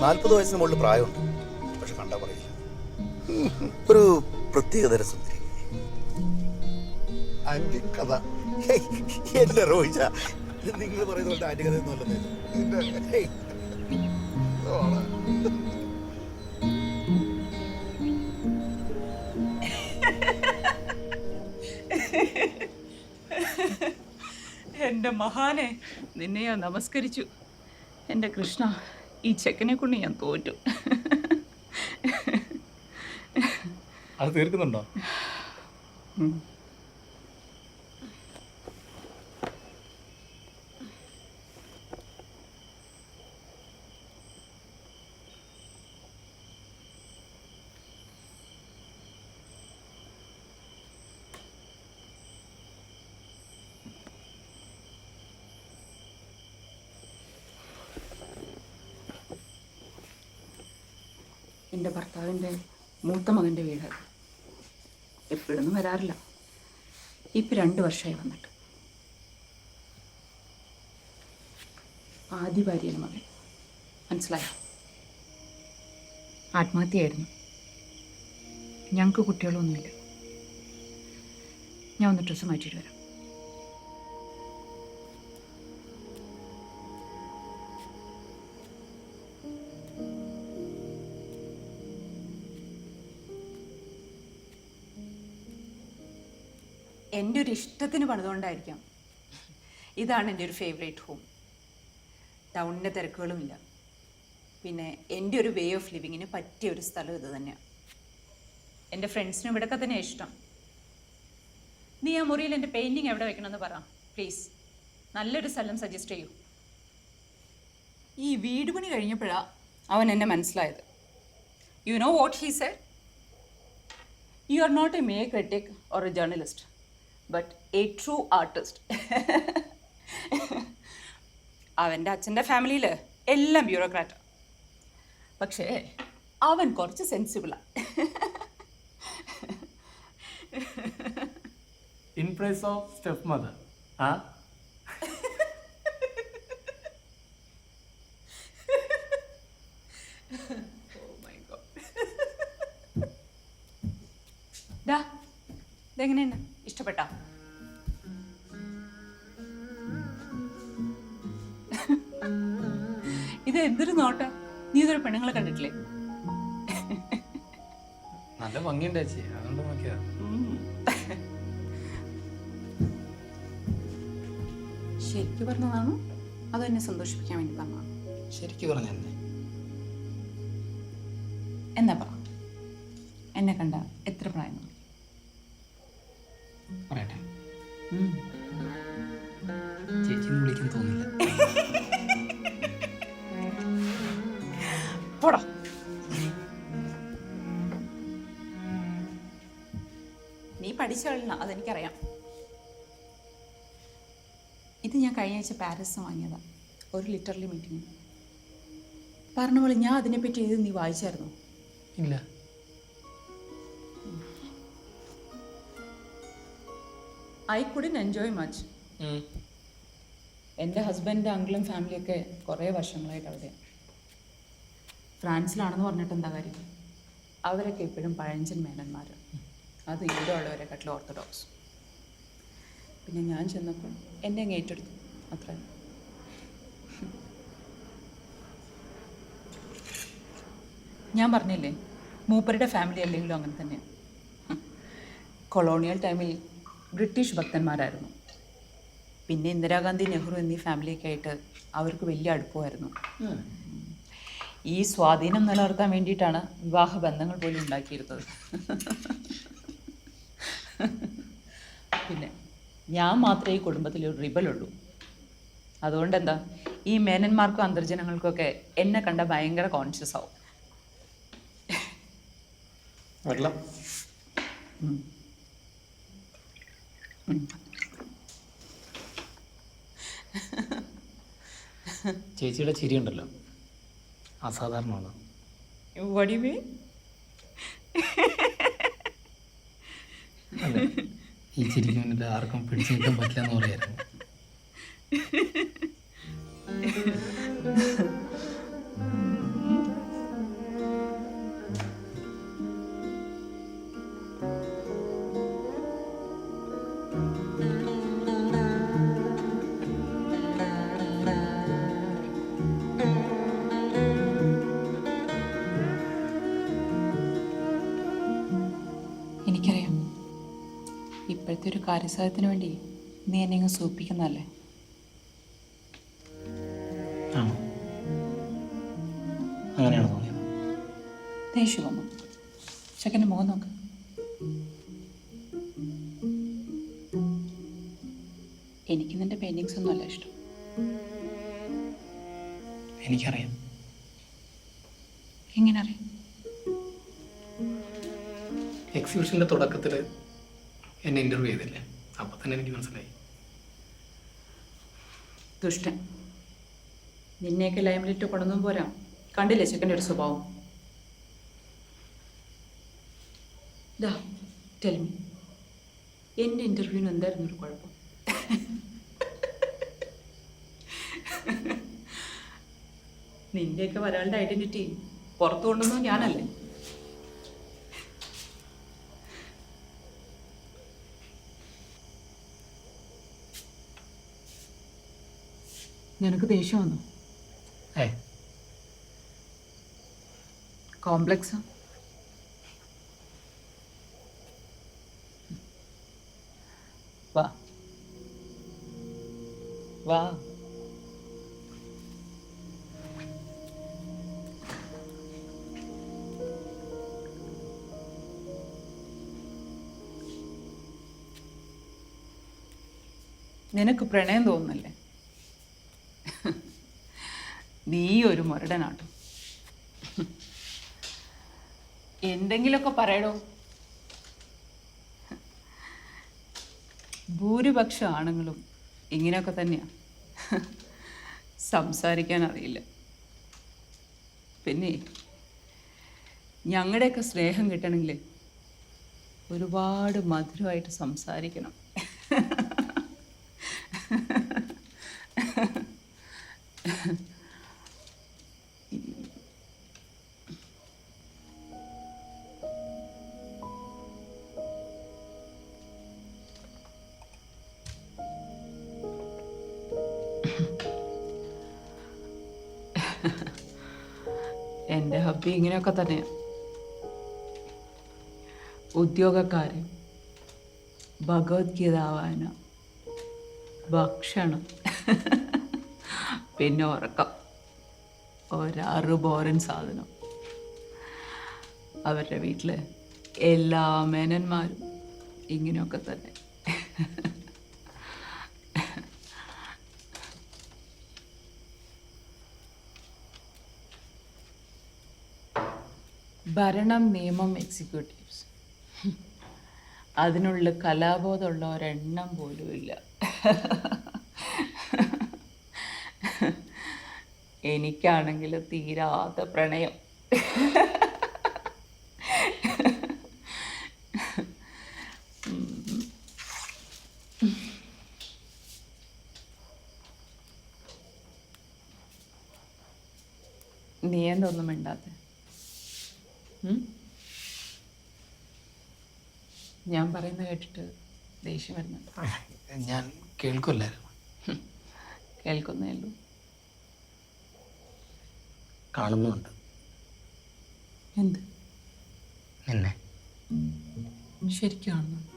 നാൽപ്പത് വയസ്സിന് മുകളിൽ പ്രായമുണ്ട്. പക്ഷെ കണ്ടാ പറയില്ല. ഒരു പ്രത്യേകതര സുന്ദരി. ആന്റി കഥ. എന്റെ റോയിച്ച നിങ്ങൾ പറയുന്ന പോലത്തെ ആന്റി കഥ അല്ലെന്നേ. എന്റെ എന്റെ മഹാനെ നിന്നെയാ ഞാൻ നമസ്കരിച്ചു. എന്റെ കൃഷ്ണ ഈ ചെക്കനെ കൊണ്ട് ഞാൻ തോറ്റു. അത് തീർക്കുന്നുണ്ടോ? എന്റെ ഭർത്താവിന്റെ മൂത്ത മകന്റെ വീട്. എപ്പോഴൊന്നും വരാറില്ല. ഇപ്പം രണ്ട് വർഷമായി വന്നിട്ട്. ആദ്യ ഭാര്യയുടെ മകൻ. മനസ്സിലായോ? ആത്മഹത്യയായിരുന്നു. ഞങ്ങൾക്ക് കുട്ടികളൊന്നുമില്ല. ഞാൻ ഒന്ന് ഡ്രസ്സ് മാറ്റിയിട്ട് വരാം. എന്റെ ഒരു ഇഷ്ടത്തിന് പണിതുകൊണ്ടായിരിക്കാം. ഇതാണ് എന്റെ ഒരു ഫേവറേറ്റ് ഹോം ടൗണിന്റെ തിരക്കുകളുമില്ല. പിന്നെ എന്റെ ഒരു വേ ഓഫ് ലിവിങ്ങിന് പറ്റിയ ഒരു സ്ഥലം ഇത് തന്നെയാണ് എന്റെ ഫ്രണ്ട്സിനും ഇവിടെയൊക്കെ തന്നെ ഇഷ്ടം. നീ ആ മുറിയിൽ എന്റെ പെയിന്റിങ് എവിടെ വെക്കണമെന്ന് പറ പ്ലീസ് നല്ലൊരു സ്ഥലം സജസ്റ്റ് ചെയ്യൂ. ഈ വീട് പണി കഴിഞ്ഞപ്പോഴാണ് അവൻ എന്നെ മനസ്സിലായത്. You know what he said you are not a mere critic or a journalist but a true artist അവന്റെ അച്ഛന്റെ ഫാമിലിയിൽ എല്ലാം ബ്യൂറോക്രാറ്റ് പക്ഷേ അവൻ കുറച്ച് സെൻസിബിളാണ് in price of step mother ആ? എങ്ങനെയാണ് ഇഷ്ടപ്പെട്ടാ? ഇത് എന്തൊരു നോട്ട? നീ ഇതൊരു പെണ്ണുങ്ങളെ കണ്ടിട്ടില്ലേ? നല്ല ഭംഗിയുണ്ട് ചേച്ചി. അതുകൊണ്ട് നോക്കിയാ ശരിക്കു പറഞ്ഞതാണോ. അതോ എന്നെ സന്തോഷിപ്പിക്കാൻ വേണ്ടി പറഞ്ഞതാണോ ശരിക്കു പറഞ്ഞ എന്നാ. പറ. എന്നെ കണ്ട എത്ര പ്രായം തോന്നി? പറയട്ടെ. ചേച്ചി വിളിക്കാൻ തോന്നില്ല പോടാ. നീ പഠിച്ചോളണം അതെനിക്കറിയാം. ഇത് ഞാൻ കഴിഞ്ഞ ആഴ്ച പാരീസിൽ വാങ്ങിയതാ ഒരു ലിറ്റർലി മീറ്റിംഗ്. പറഞ്ഞ പോലെ ഞാൻ അതിനെപ്പറ്റി എഴുതി നീ വായിച്ചായിരുന്നു? ഇല്ല. ഐ കുഡിൻ എൻജോയ് മച്ച് എന്റെ ഹസ്ബൻഡിന്റെ അങ്കിളും ഫാമിലിയൊക്കെ കുറേ വർഷങ്ങളായിട്ട് അവിടെ. ഫ്രാൻസിലാണെന്ന് പറഞ്ഞിട്ട് എന്താ കാര്യം? അവരൊക്കെ എപ്പോഴും പഴഞ്ചൻ മേനന്മാർ അത് ഇവിടെ ഉള്ളവരെക്കാട്ടിലും ഓർത്തഡോക്സ് പിന്നെ ഞാൻ ചെന്നപ്പോൾ എന്നെ അങ്ങ് ഏറ്റെടുത്തു. അത്ര. ഞാൻ പറഞ്ഞില്ലേ മൂപ്പരുടെ ഫാമിലി അല്ലെങ്കിലും അങ്ങനെ തന്നെയാണ് കൊളോണിയൽ ടൈമിൽ ബ്രിട്ടീഷ് ഭക്തന്മാരായിരുന്നു. പിന്നെ ഇന്ദിരാഗാന്ധി നെഹ്റു എന്നീ ഫാമിലിയൊക്കെ ആയിട്ട് അവർക്ക് വലിയ അടുപ്പമായിരുന്നു. ഈ സ്വാധീനം നിലനിർത്താൻ വേണ്ടിയിട്ടാണ് വിവാഹ ബന്ധങ്ങൾ പോലും ഉണ്ടാക്കിയിരുന്നത്. പിന്നെ ഞാൻ മാത്രമേ ഈ കുടുംബത്തിൽ ഒരു റിബലുള്ളൂ അതുകൊണ്ട് എന്താ ഈ മേനന്മാർക്കും അന്തർജനങ്ങൾക്കൊക്കെ എന്നെ കണ്ട ഭയങ്കര കോൺഷ്യസ് ആവും. വെള്ളം. ചേച്ചിയുടെ ചിരി ഉണ്ടല്ലോ. അസാധാരണമാണ്. വടിവേ മീൻ ഈ ചിരിക്ക് മുന്നിൽ ആർക്കും പിടിച്ചു നിൽക്കാൻ പറ്റില്ല എന്ന് പറയായിരുന്നു. എനിക്കറിയാം. ഇപ്പോഴത്തെ ഒരു കാര്യസാധ്യത്തിന് വേണ്ടി നീ എന്നെ അങ്ങ് സൂപ്പിക്കുന്നതല്ലേ? ആണോ? അങ്ങനെയാണ് തോന്നിയത്? ദേഷ്യം വന്നു. ചെക്കന്റെ മുഖം നോക്ക്. എനിക്ക് നിന്റെ പെയിന്റിങ്സ് ഒന്നും അല്ല ഇഷ്ടം. എനിക്കറിയാം. എങ്ങനെ അറിയാം എക്സിബിഷന്റെ തുടക്കത്തിൽ എന്നെ ഇന്റർവ്യൂ ചെയ്തില്ലേ? അപ്പോൾ തന്നെ എനിക്ക് മനസ്സിലായി. ദുഷ്ടൻ. നിന്നെയൊക്കെ ലൈംലിറ്റ് കൊണ്ടൊന്നും പോരാ. കണ്ടില്ലേ ചെക്കന്റെ ഒരു സ്വഭാവം? ദാ ടെൽമി എന്റെ ഇന്റർവ്യൂവിന് എന്തായിരുന്നു ഒരു കുഴപ്പം? നിന്റെയൊക്കെ ഒരാളുടെ ഐഡന്റിറ്റി പുറത്തു കൊണ്ടുവന്നത് ഞാനല്ലേ? നിനക്ക് ദേഷ്യം വന്നു? ഏ. കോംപ്ലക്സ്? വാ. വാ. നിനക്ക് പ്രണയം തോന്നുന്നല്ലേ? നീ ഒരു മുരടനാട്ടോ. എന്തെങ്കിലുമൊക്കെ പറയടോ. ഭൂരിപക്ഷം ആണുങ്ങളും ഇങ്ങനെയൊക്കെ തന്നെയാണ് സംസാരിക്കാൻ അറിയില്ല. പിന്നെ ഞങ്ങളുടെയൊക്കെ സ്നേഹം കിട്ടണമെങ്കിൽ ഒരുപാട് മധുരമായിട്ട് സംസാരിക്കണം. എന്റെ ഹബി ഇങ്ങനെയൊക്കെ തന്നെയാണ് ഉദ്യോഗക്കാരൻ ഭഗവത്ഗീത വായന ഭക്ഷണം പിന്നെ ഉറക്കം. ഒരാറ് ബോറൻ സാധനം. അവരുടെ വീട്ടിൽ എല്ലാ മേനന്മാരും ഇങ്ങനെയൊക്കെ തന്നെ. ഭരണം നിയമം എക്സിക്യൂട്ടീവ്സ് അതിനുള്ള കലാബോധമുള്ള ഒരെണ്ണം പോലുമില്ല എനിക്കാണെങ്കിൽ തീരാത്ത പ്രണയം. ഞാൻ പറയുന്നത് കേട്ടിട്ട് ദേഷ്യം വരുന്നുണ്ട്. ഞാൻ കേൾക്കില്ലായിരുന്നു. കേൾക്കുന്നേ ഉള്ളൂ. കാണുന്നുണ്ട്. എന്ത്? നിന്നെ. ശരിക്കും കാണുന്നു